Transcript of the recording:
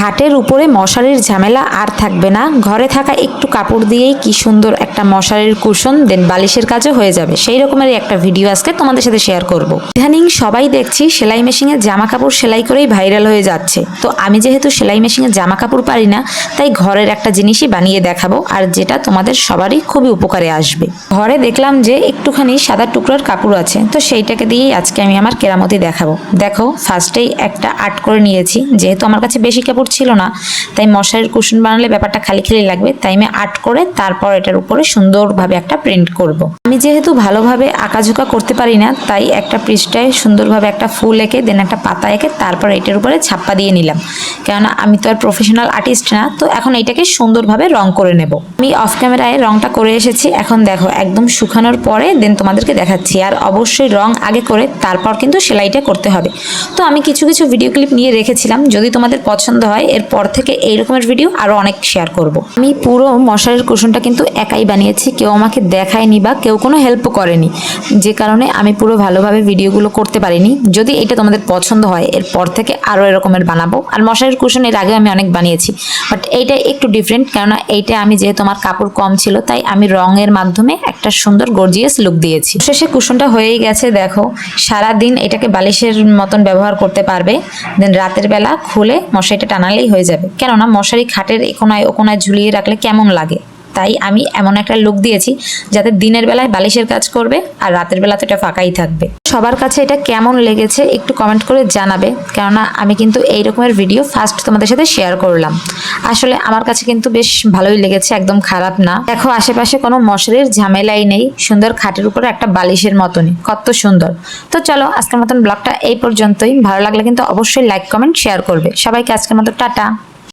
খাটের উপরে মশারির ঝামেলা আর থাকবে না। ঘরে থাকা একটু কাপড় দিয়েই কি সুন্দর একটা মশারির কুশন দেন বালিশের কাজও হয়ে যাবে। সেই রকমেরই একটা ভিডিও আজকে তোমাদের সাথে শেয়ার করব। ইদানিং সবাই দেখছি সেলাই মেশিনে জামা কাপড় সেলাই করেই ভাইরাল হয়ে যাচ্ছে। তো আমি যেহেতু সেলাই মেশিনে জামা কাপড় পারি না, তাই ঘরের একটা জিনিসই বানিয়ে দেখাবো, আর যেটা তোমাদের সবারই খুবই উপকারে আসবে। ঘরে দেখলাম যে একটুখানি সাদা টুকরোর কাপড় আছে, তো সেইটাকে দিয়েই আজকে আমি আমার কেরামতি দেখাবো। দেখো ফার্স্টেই একটা আর্ট করে নিয়েছি, যেহেতু আমার কাছে বেশি কাপড় ছিল না। তাই মশারির কুশন বানালে ব্যাপারটা খালি খালি লাগবে। তাই আমি আর্ট করে তারপর এটার উপরে সুন্দরভাবে একটা প্রিন্ট করব। আমি যেহেতু ভালোভাবে আঁকাঝোঁকা করতে পারি না, তাই একটা পৃষ্ঠায় সুন্দরভাবে একটা ফুল এঁকে দেন একটা পাতা এঁকে, তারপর এটার উপরে ছাপ্পা দিয়ে নিলাম। কেননা আমি তো আর প্রফেশনাল আর্টিস্ট না, তো এখন এটাকে সুন্দরভাবে রং করে নেব। আমি অফ ক্যামেরায় রংটা করে এসেছি। এখন দেখো, একদম শুকানোর পরে দেন তোমাদেরকে দেখাচ্ছি। আর অবশ্যই রং আগে করে, তারপর কিন্তু সেলাইটা করতে হবে। তো আমি কিছু কিছু ভিডিও ক্লিপ নিয়ে রেখেছিলাম। যদি তোমাদের পছন্দ হয় এরপর থেকে এই রকমের ভিডিও আরও অনেক শেয়ার করব। আমি পুরো মশারির কুশনটা কিন্তু একাই বানিয়েছি, কেউ আমাকে দেখায়নি বা কেউ কোনো হেল্পও করেনি। যে কারণে আমি পুরো ভালোভাবে ভিডিওগুলো করতে পারিনি। যদি এটা তোমাদের পছন্দ হয়, এরপর থেকে আরও এরকমের বানাবো। আর মশারির কুশন এর আগে আমি অনেক বানিয়েছি বাট এইটা একটু ডিফারেন্ট কেননা এইটা আমি যেহেতু আমার কাপড় কম ছিল, তাই আমি রঙের মাধ্যমে একটা সুন্দর গর্জিয়াস লুক দিয়েছি। শেষে কুশনটা হয়েই গেছে, দেখো সারা দিন এটাকে বালিশের মতন ব্যবহার করতে পারবে দেন রাতের বেলা খুলে মশারিটা টানালেই হয়ে যাবে। কেননা মশারি খাটের এখনায় ওখানায় ঝুলিয়ে রাখলে কেমন লাগে? তাই আমি এমন একটা লুক দিয়েছি যাতে দিনের বেলায় বালিশের কাজ করবে আর রাতের বেলা তো এটা ফাঁকাই থাকবে। সবার কাছে এটা কেমন লেগেছে একটু কমেন্ট করে জানাবে, কেননা আমি কিন্তু এই রকমের ভিডিও ফার্স্ট তোমাদের সাথে শেয়ার করলাম। আসলে আমার কাছে কিন্তু বেশ ভালোই লেগেছে, একদম খারাপ না। দেখো, আশেপাশে কোনো মশারির ঝামেলাই নেই, সুন্দর খাটের উপরে একটা বালিশের মতনই, কত সুন্দর। তো চলো, আজকের মতন ব্লগটা এই পর্যন্তই। ভালো লাগলে কিন্তু অবশ্যই লাইক কমেন্ট শেয়ার করবে। সবাইকে আজকের মতো টাটা।